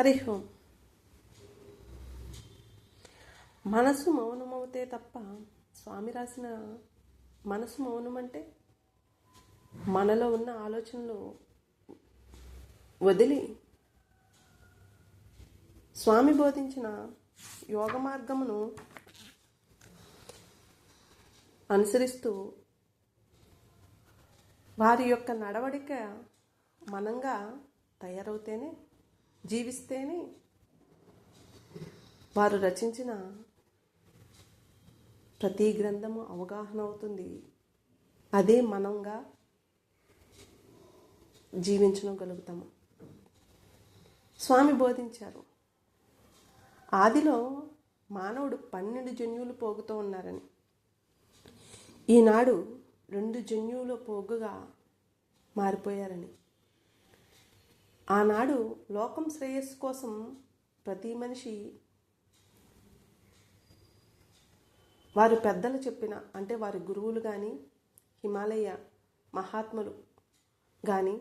హరి ఓం మనసు మౌనమవుతే తప్ప స్వామి రాసిన మనసు మౌనం అంటే మనలో ఉన్న ఆలోచనలు వదిలి స్వామి బోధించిన యోగ మార్గమును అనుసరిస్తూ వారి యొక్క నడవడిక మనంగా తయారవుతేనే జీవిస్తేనే వారు రచించిన ప్రతి గ్రంథము అవగాహన అవుతుంది. అదే మనంగా జీవించగలుగుతాము. స్వామి బోధించారు ఆదిలో మానవుడు పన్నెండు జన్యువులు పోగుతూ ఉన్నారని. ఈనాడు రెండు జన్యువుల పోగుగా మారిపోయారని. ఆనాడు లోకం శ్రేయస్సు కోసం ప్రతి మనిషి వారు పెద్దలు చెప్పిన అంటే వారి గురువులు కానీ హిమాలయ మహాత్ములు కానీ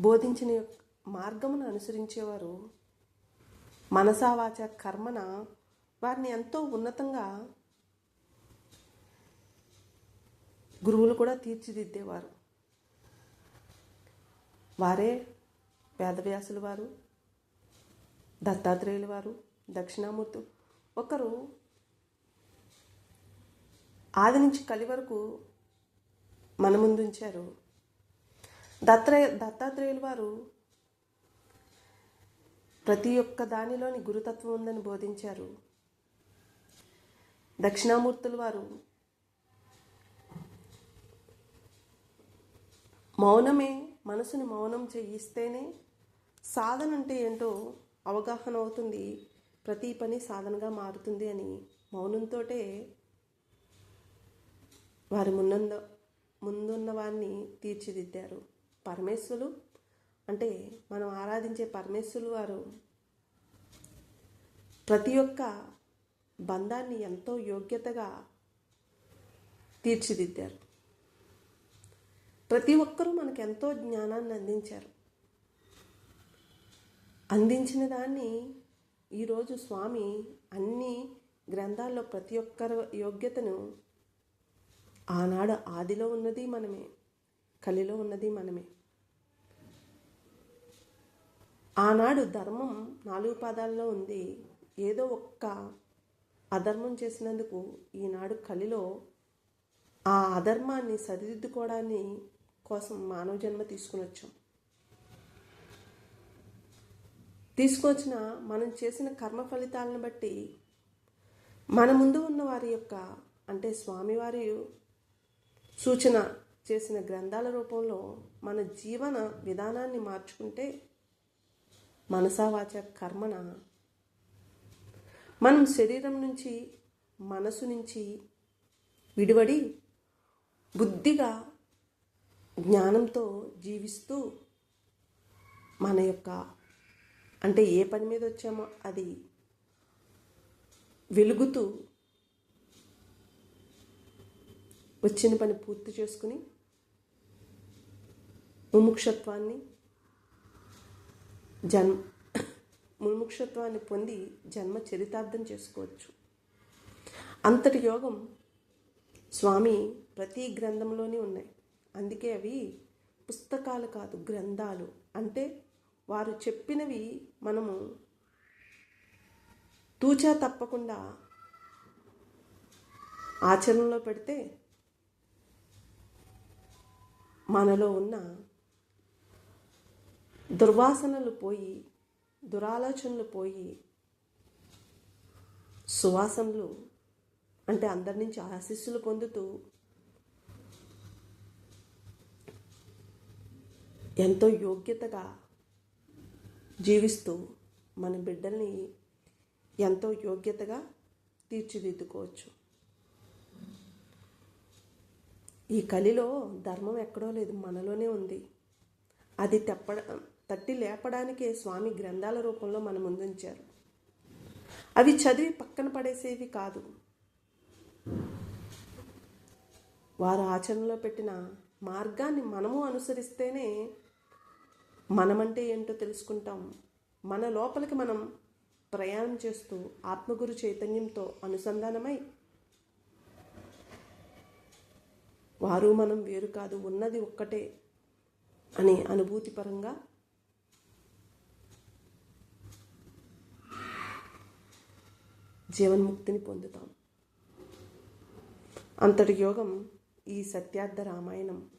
బోధించిన యొక్క మార్గమును అనుసరించేవారు మనసావాచ కర్మన వారిని ఎంతో ఉన్నతంగా గురువులు కూడా తీర్చిదిద్దేవారు. వారే వేదవ్యాసుల వారు దత్తాత్రేయుల వారు దక్షిణామూర్తి ఒకరు ఆది నుంచి కలి వరకు మన ముందుంచారు దత్తాత్రేయ దత్తాత్రేయుల వారు ప్రతి ఒక్క దానిలోని గురుతత్వం ఉందని బోధించారు. దక్షిణామూర్తుల వారు మౌనమే మనసుని మౌనం చేయిస్తేనే సాధన అంటే ఏంటో అవగాహన అవుతుంది. ప్రతి పని సాధనగా మారుతుంది అని మౌనంతోటే వారి మున్నంద ముందున్న వారిని తీర్చిదిద్దారు. పరమేశ్వరులు అంటే మనం ఆరాధించే పరమేశ్వరులు వారు ప్రతి ఒక్క బంధాన్ని ఎంతో యోగ్యతగా తీర్చిదిద్దారు. ప్రతి ఒక్కరూ మనకు ఎంతో జ్ఞానాన్ని అందించారు. అందించిన దాన్ని ఈరోజు స్వామి అన్ని గ్రంథాల్లో ప్రతి ఒక్కరు యోగ్యతను ఆనాడు ఆదిలో ఉన్నది మనమే కలిలో ఉన్నది మనమే. ఆనాడు ధర్మం నాలుగు పాదాల్లో ఉంది. ఏదో ఒక్క అధర్మం చేసినందుకు ఈనాడు కలిలో ఆ అధర్మాన్ని సరిదిద్దుకోవడాన్ని కోసం మానవ జన్మ తీసుకుని వచ్చాం. తీసుకొచ్చిన మనం చేసిన కర్మ ఫలితాలను బట్టి మన ముందు ఉన్న వారి యొక్క అంటే స్వామివారి సూచన చేసిన గ్రంథాల రూపంలో మన జీవన విధానాన్ని మార్చుకుంటే మనసావాచ కర్మన. మనం శరీరం నుంచి మనసు నుంచి విడివడి బుద్ధిగా జ్ఞానంతో జీవిస్తూ మన యొక్క అంటే ఏ పని మీద వచ్చామో అది వెలుగుతూ వచ్చిన పని పూర్తి చేసుకుని ముముక్షత్వాన్ని జన్మ ముముక్షత్వాన్ని పొంది జన్మ చరితార్థం చేసుకోవచ్చు. అంతటి యోగం స్వామి ప్రతి గ్రంథంలోనే ఉన్నాయి. అందుకే అవి పుస్తకాలు కాదు గ్రంథాలు. అంటే వారు చెప్పినవి మనము తూచా తప్పకుండా ఆచరణలో పెడితే మనలో ఉన్న దుర్వాసనలు పోయి దురాలోచనలు పోయి సువాసనలు అంటే అందరి నుంచి ఆశీస్సులు పొందుతూ ఎంతో యోగ్యతగా జీవిస్తూ మన బిడ్డల్ని ఎంతో యోగ్యతగా తీర్చిదిద్దుకోవచ్చు. ఈ కలిలో ధర్మం ఎక్కడో లేదు మనలోనే ఉంది. అది తెప్ప తట్టి లేపడానికే స్వామి గ్రంథాల రూపంలో మన ముందుంచారు. అవి చదివి పక్కన పడేసేవి కాదు. వారు ఆచరణలో పెట్టిన మార్గాన్ని మనము అనుసరిస్తేనే మనమంటే ఏంటో తెలుసుకుంటాం. మన లోపలికి మనం ప్రయాణం చేస్తూ ఆత్మగురు చైతన్యంతో అనుసంధానమై వారు మనం వేరు కాదు ఉన్నది ఒక్కటే అనే అనుభూతి పరంగా జీవన్ముక్తిని పొందుతాం. అంతటి యోగం ఈ సత్యార్థ రామాయణం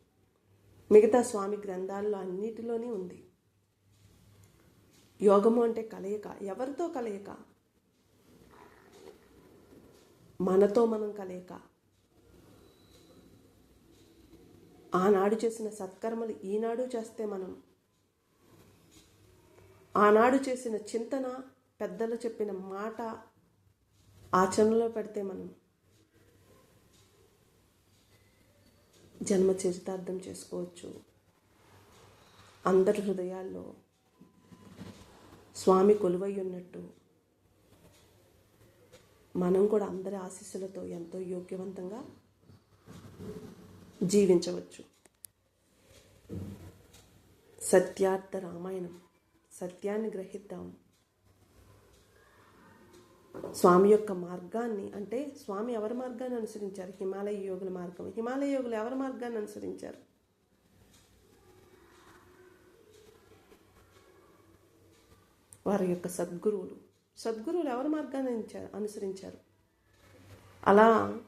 మిగతా స్వామి గ్రంథాల్లో అన్నిటిలోనే ఉంది. యోగము అంటే కలయిక. ఎవరితో కలయిక? మనతో మనం కలయిక. ఆనాడు చేసిన సత్కర్మలు ఈనాడు చేస్తే మనం. ఆనాడు చేసిన చింతన పెద్దలు చెప్పిన మాట ఆచరణలో పెడితే మనం. జన్మ చరితార్థం చేసుకోవచ్చు. అందరి హృదయాల్లో స్వామి కొలువై ఉన్నట్టు మనం కూడా అందరి ఆశీస్సులతో ఎంతో యోగ్యవంతంగా జీవించవచ్చు. సత్యార్థ రామాయణం. సత్యాన్ని గ్రహిద్దాం. స్వామి యొక్క మార్గాన్ని అంటే స్వామి ఎవరి మార్గాన్ని అనుసరించారు? హిమాలయ యోగుల మార్గం. హిమాలయ యోగులు ఎవరి మార్గాన్ని అనుసరించారు? వారి యొక్క సద్గురువులు. సద్గురువులు ఎవరి మార్గాన్ని అనుసరించారు- అలా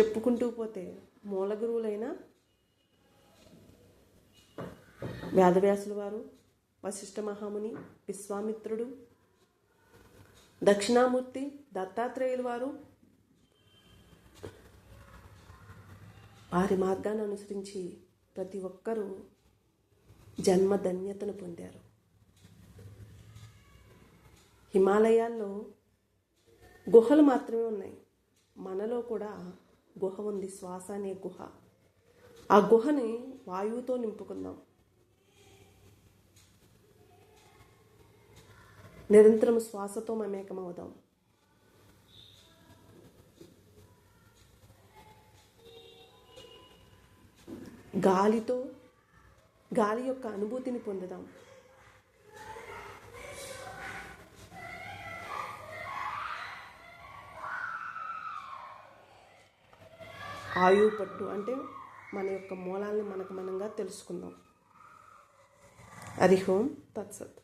చెప్పుకుంటూ పోతే మూల గురువులైన వేదవ్యాసుల వారు వశిష్ఠ మహాముని విశ్వామిత్రుడు దక్షిణామూర్తి దత్తాత్రేయుల వారు వారి మార్గాన్ని అనుసరించి ప్రతి ఒక్కరూ జన్మధన్యతను పొందారు. హిమాలయాల్లో గుహలు మాత్రమే ఉన్నాయి. మనలో కూడా గుహ ఉంది. శ్వాస అనే గుహ. ఆ గుహని వాయువుతో నింపుకుందాం. నిరంతరం శ్వాసతో మమేకమవుదాం. గాలితో గాలి యొక్క అనుభూతిని పొందుదాం. ఆయువు పట్టు అంటే మన యొక్క మూలాలను మనకు మనంగా తెలుసుకుందాం. హరిహోం తత్సత్.